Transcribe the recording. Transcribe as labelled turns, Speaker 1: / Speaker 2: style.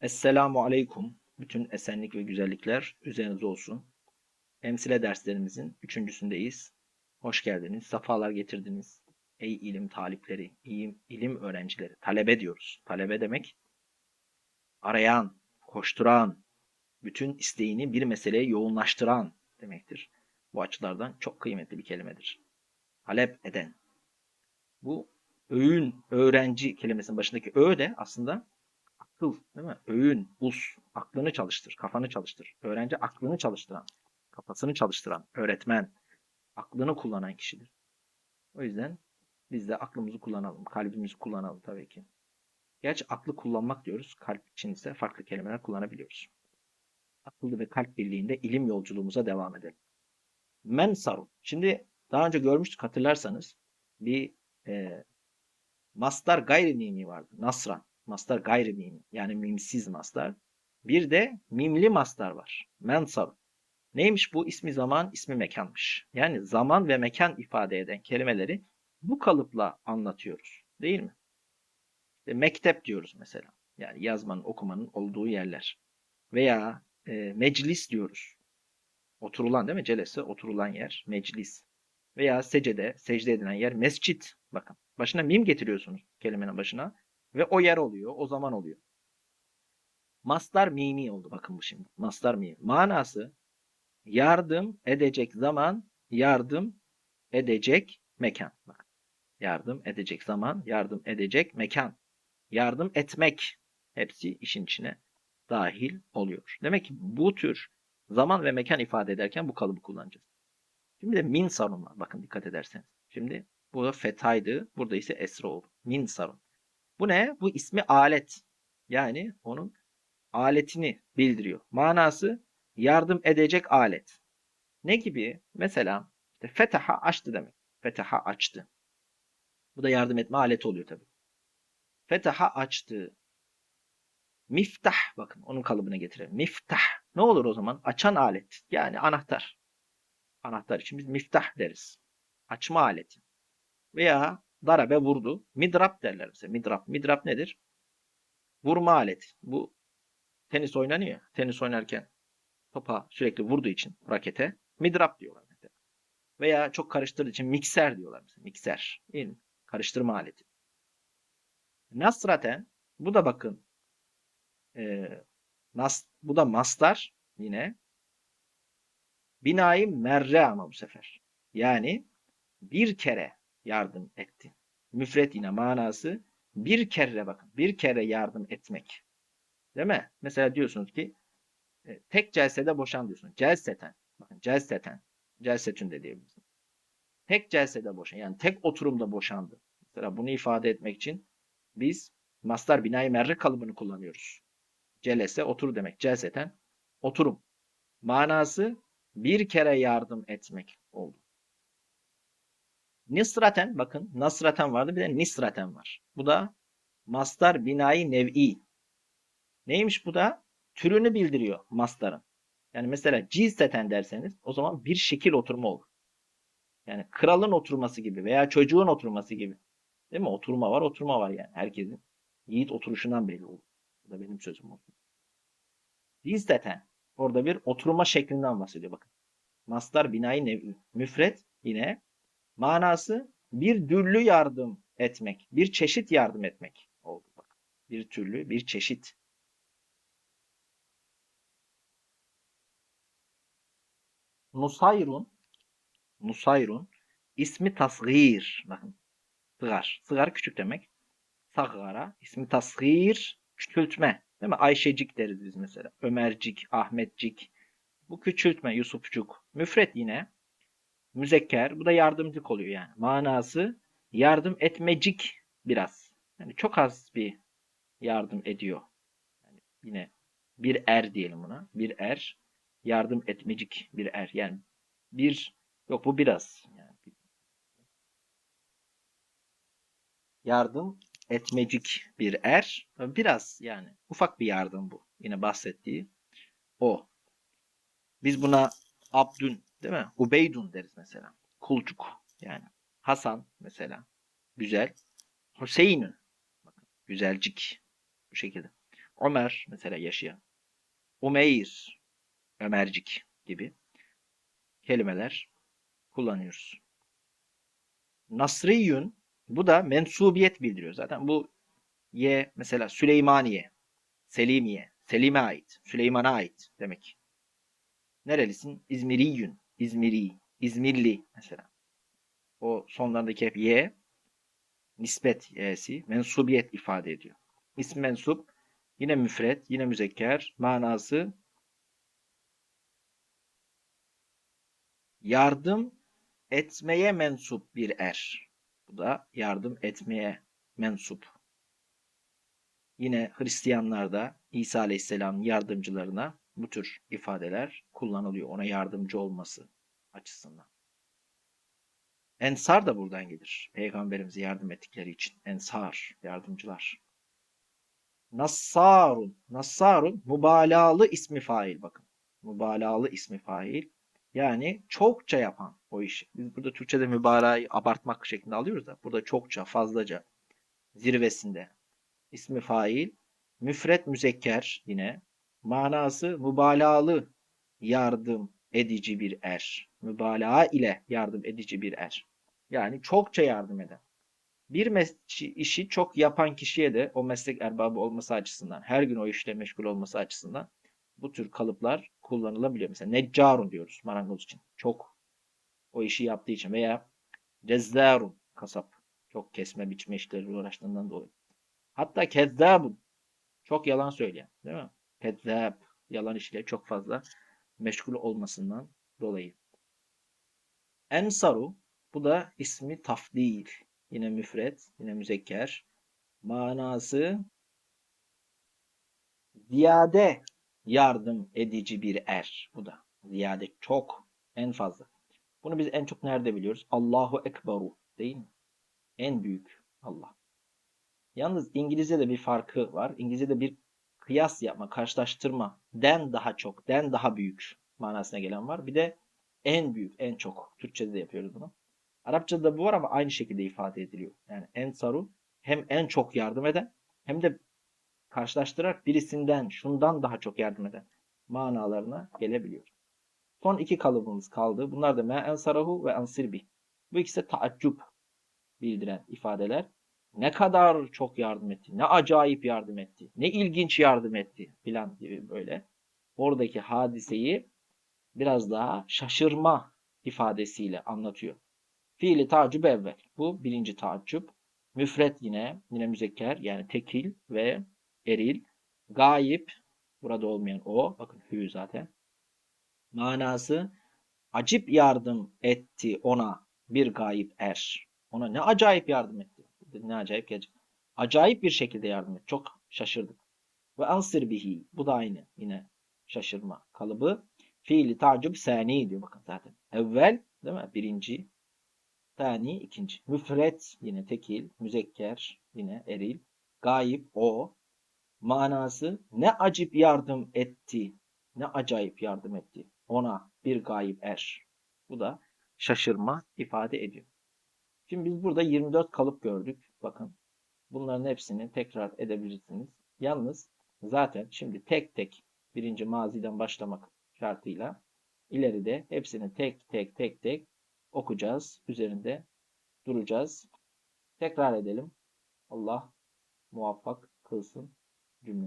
Speaker 1: Esselamu Aleyküm. Bütün esenlik ve güzellikler üzerinize olsun. Emsile derslerimizin üçüncüsündeyiz. Hoş geldiniz, sefalar getirdiniz. Ey ilim talipleri, ilim, ilim öğrencileri, talebe diyoruz. Talebe demek arayan, koşturan, bütün isteğini bir meseleye yoğunlaştıran demektir. Bu açılardan çok kıymetli bir kelimedir. Talep eden. Bu öğün, öğrenci kelimesinin başındaki ö de aslında akıl değil mi? Öğün, us, aklını çalıştır, kafanı çalıştır. Öğrenci aklını çalıştıran, kafasını çalıştıran, öğretmen, aklını kullanan kişidir. O yüzden biz de aklımızı kullanalım, kalbimizi kullanalım tabii ki. Gerçi aklı kullanmak diyoruz, kalp için ise farklı kelimeler kullanabiliyoruz. Akıllı ve kalp birliğinde ilim yolculuğumuza devam edelim. Men sarun. Şimdi daha önce görmüştük hatırlarsanız bir e, mastar gayri mimi vardı. Nasran. Mastar gayri mimi. Yani mimsiz mastar. Bir de mimli mastar var. Mensar. Neymiş bu? ismi zaman, ismi mekanmış. Yani zaman ve mekan ifade eden kelimeleri bu kalıpla anlatıyoruz. Değil mi? İşte mektep diyoruz mesela. Yani yazmanın, okumanın olduğu yerler. Veya e, meclis diyoruz. Oturulan değil mi? Celese oturulan yer. Meclis. Veya secde, secde edilen yer. Mescit. Bakın. Başına mim getiriyorsunuz kelimenin başına. Ve o yer oluyor. O zaman oluyor. Mastar mimi oldu. Bakın bu şimdi. Mastar mimi. Manası yardım edecek zaman, yardım edecek mekan. Bakın. Yardım edecek zaman, yardım edecek mekan. Yardım etmek. Hepsi işin içine dahil oluyor. Demek ki bu tür zaman ve mekan ifade ederken bu kalıbı kullanacağız. Şimdi de min sarun var. Bakın dikkat ederseniz. Şimdi bu da fethaydı. Burada ise esra oldu. Min sarun. Bu ne? Bu ismi alet. Yani onun aletini bildiriyor. Manası yardım edecek alet. Ne gibi? Mesela işte fetaha açtı demek. Fetaha açtı. Bu da yardım etme aleti oluyor tabii. Fetaha açtı. Miftah bakın onun kalıbına getirelim. Miftah. Ne olur o zaman? Açan alet. Yani anahtar. Anahtar için biz miftah deriz. Açma aleti. Veya darabe vurdu. Midrap derler mesela. Midrap. Midrap nedir? Vurma aleti. Bu tenis oynanıyor. Tenis oynarken topa sürekli vurduğu için rakete midrap diyorlar mesela. Veya çok karıştırdığı için mikser diyorlar mesela. Mikser. Değil mi? Karıştırma aleti. Nasraten bu da bakın e, nas, bu da mastar yine binayı merre ama bu sefer. Yani bir kere yardım etti. Müfret yine manası bir kere bakın. Bir kere yardım etmek. Değil mi? Mesela diyorsunuz ki e, tek celsede boşan diyorsunuz. Celseten. Bakın celseten. Celsetün de diyebilirsiniz. Tek celsede boşan. Yani tek oturumda boşandı. Mesela bunu ifade etmek için biz mastar binayı merre kalıbını kullanıyoruz. Celese otur demek. Celseten oturum. Manası bir kere yardım etmek oldu. Nisraten bakın nasraten vardı bir de nisraten var. Bu da mastar binayı nev'i. Neymiş bu da? Türünü bildiriyor mastarın. Yani mesela cizseten derseniz o zaman bir şekil oturma olur. Yani kralın oturması gibi veya çocuğun oturması gibi. Değil mi? Oturma var, oturma var yani. Herkesin yiğit oturuşundan belli olur. Bu da benim sözüm olsun. Cizseten orada bir oturma şeklinden bahsediyor bakın. Mastar binayı nev'i. Müfret yine manası bir türlü yardım etmek, bir çeşit yardım etmek oldu bak. Bir türlü, bir çeşit. Nusayrun Nusayrun ismi tasgir. Bakın. Sıgar. Sıgar küçük demek. Sagara ismi tasgir küçültme. Değil mi? Ayşecik deriz biz mesela. Ömercik, Ahmetcik. Bu küçültme Yusufcuk. Müfret yine müzekker. Bu da yardımcık oluyor yani. Manası yardım etmecik biraz. Yani çok az bir yardım ediyor. Yani yine bir er diyelim buna. Bir er yardım etmecik bir er. Yani bir yok bu biraz. Yani yardım etmecik bir er. Biraz yani ufak bir yardım bu. Yine bahsettiği o. Biz buna Abdün değil mi? Ubeydun deriz mesela. Kulcuk yani. Hasan mesela. Güzel. Hüseyin'ün. Güzelcik. Bu şekilde. Ömer mesela yaşayan. Umeyr, Ömercik gibi kelimeler kullanıyoruz. Nasriyun bu da mensubiyet bildiriyor. Zaten bu ye mesela Süleymaniye, Selimiye, Selim'e ait, Süleyman'a ait demek. Nerelisin? İzmiriyün, İzmiri, İzmirli mesela. O sonlarındaki hep ye, nispet y'si, mensubiyet ifade ediyor. İsm mensup, yine müfret, yine müzekker, manası yardım etmeye mensup bir er. Bu da yardım etmeye mensup. Yine Hristiyanlarda İsa Aleyhisselam'ın yardımcılarına bu tür ifadeler kullanılıyor. Ona yardımcı olması açısından. Ensar da buradan gelir. Peygamberimize yardım ettikleri için. Ensar, yardımcılar. Nassarun. Nassarun mübalağalı ismi fail bakın. Mübalağalı ismi fail. Yani çokça yapan o işi. Biz burada Türkçe'de mübalağayı abartmak şeklinde alıyoruz da burada çokça, fazlaca, zirvesinde. İsmi fail. Müfret müzekker yine. Manası mübalağalı yardım edici bir er. Mübalağa ile yardım edici bir er. Yani çokça yardım eden. Bir işi çok yapan kişiye de o meslek erbabı olması açısından, her gün o işle meşgul olması açısından bu tür kalıplar kullanılabiliyor. Mesela neccarun diyoruz marangoz için. Çok o işi yaptığı için veya cezzarun kasap. Çok kesme biçme işleriyle uğraştığından dolayı. Hatta kezzabun çok yalan söyleyen değil mi? Kezzab yalan işle çok fazla meşgul olmasından dolayı. Ensaru bu da ismi tafdil. Yine müfret, yine müzekker. Manası ziyade yardım edici bir er. Bu da ziyade çok en fazla. Bunu biz en çok nerede biliyoruz? Allahu Ekberu değil mi? En büyük Allah. Yalnız İngilizce'de bir farkı var. İngilizce'de bir kıyas yapma, karşılaştırma, den daha çok, den daha büyük manasına gelen var. Bir de en büyük, en çok. Türkçe'de de yapıyoruz bunu. Arapçada da bu var ama aynı şekilde ifade ediliyor. Yani en saru hem en çok yardım eden hem de karşılaştırarak birisinden, şundan daha çok yardım eden manalarına gelebiliyor. Son iki kalıbımız kaldı. Bunlar da me ensarahu ve ensirbi. Bu ikisi taaccüp bildiren ifadeler. Ne kadar çok yardım etti, ne acayip yardım etti, ne ilginç yardım etti filan gibi böyle. Oradaki hadiseyi biraz daha şaşırma ifadesiyle anlatıyor. Fiili tacip evvel. Bu birinci tacip. Müfret yine, yine müzekker yani tekil ve eril. Gayip, burada olmayan o. Bakın hü zaten. Manası acip yardım etti ona bir gayip er. Ona ne acayip yardım etti. Ne acayip gelecek. Acayip bir şekilde yardım etti. Çok şaşırdık. Ve ansir bihi. Bu da aynı. Yine şaşırma kalıbı. Fiili tacip sani diyor bakın zaten. Evvel değil mi? Birinci. Tani ikinci. Müfret yine tekil. Müzekker yine eril. Gayip o. Manası ne acip yardım etti. Ne acayip yardım etti. Ona bir gayip er. Bu da şaşırma ifade ediyor. Şimdi biz burada 24 kalıp gördük. Bakın bunların hepsini tekrar edebilirsiniz. Yalnız zaten şimdi tek tek birinci maziden başlamak şartıyla ileride hepsini tek tek tek tek okuyacağız. Üzerinde duracağız. Tekrar edelim. Allah muvaffak kılsın.